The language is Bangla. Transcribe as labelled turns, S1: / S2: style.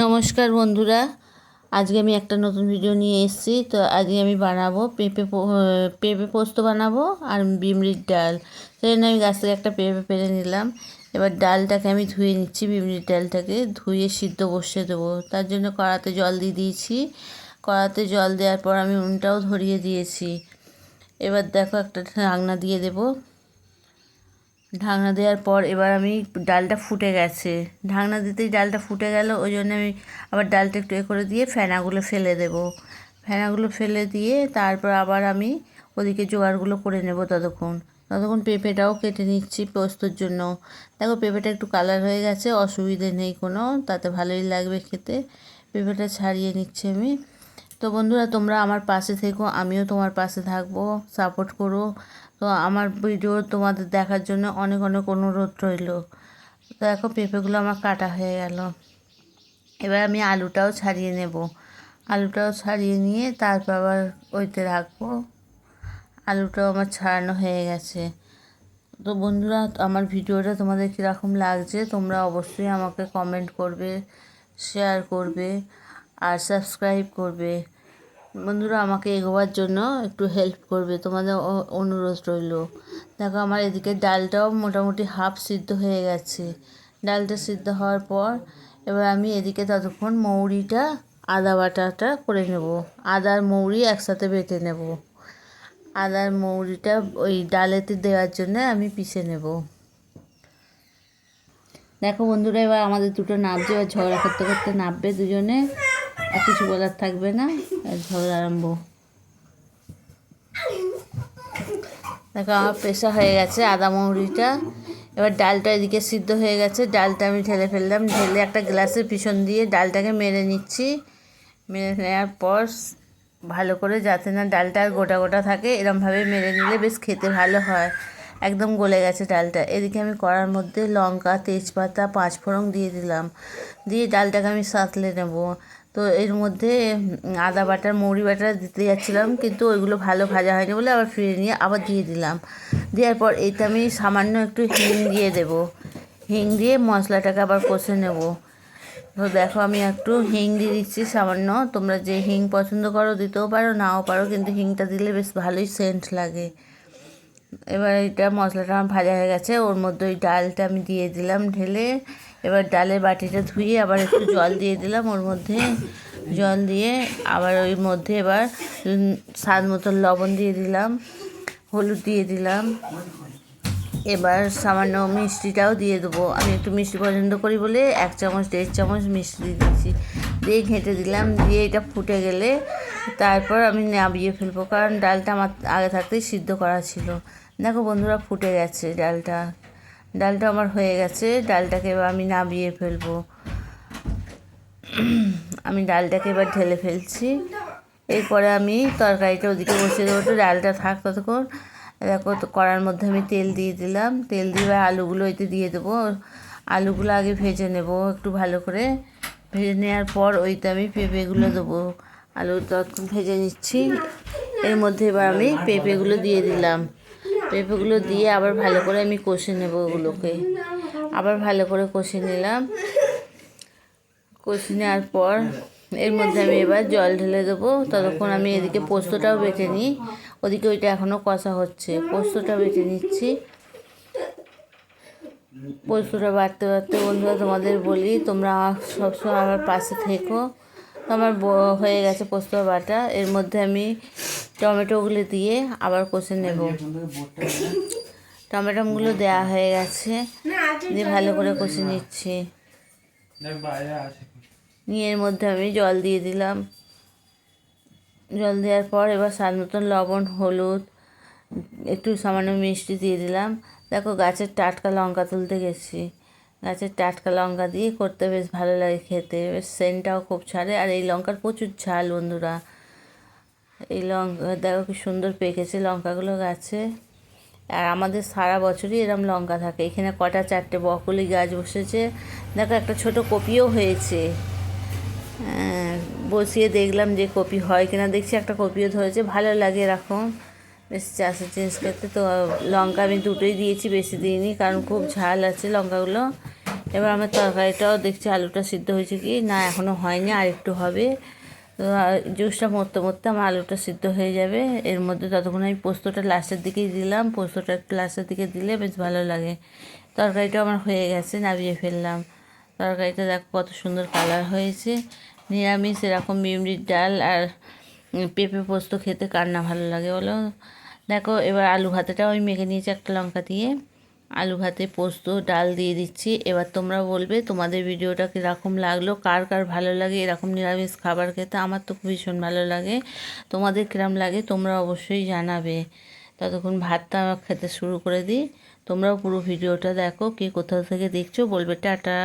S1: নমস্কার বন্ধুরা। আজকে আমি একটা নতুন ভিডিও নিয়ে এসেছি। তো আজকে আমি বানাবো পেঁপে পেঁপে পোস্ত বানাবো আর বিমড়ির ডাল। সেই জন্য আমি গাছ থেকে একটা পেঁপে পেরে নিলাম। এবার ডালটাকে আমি ধুয়ে নিচ্ছি বিমড়ির ডালটাকে। ধুয়ে সিদ্ধ বসিয়ে দেবো। তার জন্য কড়াতে জল দিয়ে দিয়েছি। কড়াতে জল দেওয়ার পর আমি উনটাও ধরিয়ে দিয়েছি। এবার দেখো একটা ঢাকনা দিয়ে দেবো। ঢাকনা দেওয়ার পর এবার আমি ডালটা ফুটে গেছে। ঢাকনা দিতেই ডালটা ফুটে গেল, ওই জন্য আমি আবার ডালটা একটু এ করে দিয়ে ফেনাগুলো ফেলে দেব। ফেনাগুলো ফেলে দিয়ে তারপর আবার আমি ওদিকে জোগাড়গুলো করে নেব ততক্ষণ। ততক্ষণ পেঁপেটাও কেটে নিচ্ছি পোস্তর জন্য। দেখো পেঁপেটা একটু কালার হয়ে গেছে, অসুবিধে নেই কোনো, তাতে ভালোই লাগবে খেতে। পেঁপেটা ছাড়িয়ে নিচ্ছি আমি। তো বন্ধুরা, তোমরা আমার পাশে থেকো, আমিও তোমার পাশে থাকব সাপোর্ট করো। তো আমার ভিডিও তোমাদের দেখার জন্য অনেক অনেক অনুরোধ রইল। তো দেখো পেঁপেগুলো আমার কাটা হয়ে গেল। এবার আমি আলুটাও ছাড়িয়ে নেব। আলুটাও ছাড়িয়ে নিয়ে তারপর আবার ওইতে রাখব। আলুটাও আমার ছাড়ানো হয়ে গেছে। তো বন্ধুরা, আমার ভিডিওটা তোমাদের কীরকম লাগছে তোমরা অবশ্যই আমাকে কমেন্ট করবে শেয়ার করবে আর সাবস্ক্রাইব করবে। বন্ধুরা, আমাকে এগোবার জন্য একটু হেল্প করবে। তোমাদের অনুরোধ রইল। দেখো, আমার এদিকে ডালটাও মোটামুটি হাফ সিদ্ধ হয়ে গেছে। ডালটা সিদ্ধ হওয়ার পর এবার আমি এদিকে ততক্ষণ মৌরিটা, আদা বাটাটা করে নেব। আদার মৌরি একসাথে বেটে নেব। আদার মৌরিটা ওই ডালেতে দেওয়ার জন্য আমি পিষে নেব। দেখো বন্ধুরা, এবার আমাদের দুটো নাবছে এবার ঝগড়া করতে করতে নাববে দুজনে। আর কিছু বলার থাকবে না। ঝগড়া আরম্ভ। দেখো, আমার পেশা হয়ে গেছে আদা মৌরিটা। এবার ডালটা এদিকে সিদ্ধ হয়ে গেছে। ডালটা আমি ঢেলে ফেললাম। ঢেলে একটা গ্লাসের পিছন দিয়ে ডালটাকে মেরে নিচ্ছি। মেরে নেওয়ার পর ভালো করে যাতে না ডালটা আর গোটা গোটা থাকে, এরমভাবে মেরে নিলে বেশ খেতে ভালো হয়। একদম গলে গেছে ডালটা। এদিকে আমি কড়ার মধ্যে লঙ্কা, তেজপাতা, পাঁচফোড়ন দিয়ে দিলাম। দিয়ে ডালটাকে আমি সাঁতলে নেব। তো এর মধ্যে আদা বাটার মৌরি বাটা দিতে যাচ্ছিলাম, কিন্তু ওইগুলো ভালো ভাজা হয়নি বলে আবার ফিরে নিয়ে আবার দিয়ে দিলাম। দেওয়ার পর এটা আমি সামান্য একটু হিং দিয়ে দেবো। হিং দিয়ে মশলাটাকে আবার কষে নেব। তো দেখো আমি একটু হিং দিয়ে দিচ্ছি সামান্য। তোমরা যে হিং পছন্দ করো দিতেও পারো, নাও পারো, কিন্তু হিংটা দিলে বেশ ভালোই সেন্ট লাগে। এবার এটা মশলাটা আমার ভাজা হয়ে গেছে, ওর মধ্যে ওই ডালটা আমি দিয়ে দিলাম ঢেলে। এবার ডালের বাটিটা ধুয়ে আবার একটু জল দিয়ে দিলাম, ওর মধ্যে জল দিয়ে আবার ওই মধ্যে এবার স্বাদ মতন লবণ দিয়ে দিলাম, হলুদ দিয়ে দিলাম। এবার সামান্য মিষ্টিটাও দিয়ে দেবো। আমি একটু মিষ্টি পছন্দ করি বলে এক চামচ, দেড় চামচ মিষ্টি দিয়ে দিচ্ছি দিয়ে ঘেঁটে দিলাম, দিয়ে এটা ফুটে গেলে তারপর আমি নামিয়ে ফেলব, কারণ ডালটা আমার আগে থাকতেই সিদ্ধ করা ছিল। দেখো বন্ধুরা ফুটে গেছে ডালটা। ডালটা আমার হয়ে গেছে, ডালটাকে এবার আমি নামিয়ে ফেলব। আমি ডালটাকে এবার ঢেলে ফেলছি। এরপরে আমি তরকারিটা ওদিকে বসিয়ে দেবো তো ডালটা থাক ততক্ষণ। দেখো কড়ার মধ্যে আমি তেল দিয়ে দিলাম। তেল দিয়ে এবার আলুগুলো এতে দিয়ে দেবো। আলুগুলো আগে ভেজে নেব একটু ভালো করে। ভেজে নেওয়ার পর ওইতে আমি পেঁপেগুলো দেবো। আলু তখন ভেজে নিচ্ছি। এর মধ্যে এবার আমি পেঁপেগুলো দিয়ে দিলাম। পেঁপেগুলো দিয়ে আবার ভালো করে আমি কষে নেব ওগুলোকে। আবার ভালো করে কষে নিলাম। কষে নেওয়ার পর এর মধ্যে আমি এবার জল ঢেলে দেবো। ততক্ষণ আমি এদিকে পোস্তটাও বেটে নিই। ওদিকে ওইটা এখনও কষা হচ্ছে। পোস্তটা বেটে নিচ্ছি। পোস্তটা বাড়তে বাড়তে বন্ধুরা তোমাদের বলি, তোমরা সবসময় আমার পাশে থেকো। আমার হয়ে গেছে পোস্ত বাটা। এর মধ্যে আমি টমেটোগুলো দিয়ে আবার কষে নেব। টমেটোগুলো দেওয়া হয়ে গেছে। দিয়ে ভালো করে কষে নিচ্ছি। নিয়ে এর মধ্যে আমি জল দিয়ে দিলাম। জল দেওয়ার পর এবার স্বাদ মতন লবণ হলুদ একটু সামান্য মিষ্টি দিয়ে দিলাম। দেখো গাছের টাটকা লঙ্কা তুলতে গেছি। গাছের টাটকা লঙ্কা দিয়ে করতে বেশ ভালো লাগে খেতে। বেশ সেন্টটাও খুব ছাড়ে। আর এই লঙ্কার প্রচুর ঝাল বন্ধুরা। এই লঙ্কা দেখো কি সুন্দর পেকেছে লঙ্কাগুলো গাছে। আর আমাদের সারা বছরই এরম লঙ্কা থাকে। এখানে কটা চারটে বকুলি গাছ বসেছে। দেখো একটা ছোট কপিও হয়েছে। হ্যাঁ, বসিয়ে দেখলাম যে কপি হয় কিনা। দেখছি একটা কপিও ধরেছে। ভালো লাগে এরকম। বেশ চাষের চেঞ্জ করতে। তো লঙ্কা আমি দুটোই দিয়েছি বেশি দিইনি কারণ খুব ঝাল আছে লঙ্কাগুলো। এবার আমার তরকারিটাও দেখছি আলুটা সিদ্ধ হয়েছে কি না এখনও হয়নি আর একটু হবে। তো জুসটা মরতে মরতে আমার আলুটা সিদ্ধ হয়ে যাবে। এর মধ্যে ততক্ষণ আমি পোস্তটা লাস্টের দিকেই দিলাম। পোস্তটা একটু লাস্টের দিকে দিলে বেশ ভালো লাগে। তরকারিটা আমার হয়ে গেছে নামিয়ে ফেললাম। তরকারিটা দেখো কত সুন্দর কালার হয়েছে। নিরামিষ, এরকম মিমরির ডাল আর পেঁপে পোস্ত খেতে কার না ভালো লাগে বলো? দেখো, এবার আলু ভাতেটাও আমি মেখে নিয়েছি একটা লঙ্কা দিয়ে। আলু ভাতে পোস্ত, ডাল দিয়ে দিচ্ছি। এবার তোমরা বলবে, তোমাদের ভিডিওটা কীরকম লাগল, কার কার ভালো লাগে, এরকম নিরামিষ খাবার খেতে আমার তো ভীষণ ভালো লাগে। তোমাদের কিরম লাগে তোমরা অবশ্যই জানাবে। ততক্ষণ ভাতটা খেতে শুরু করে দিই। তোমরাও পুরো ভিডিওটা দেখো, কে কোথাও থেকে দেখছ, বলবে টাটা।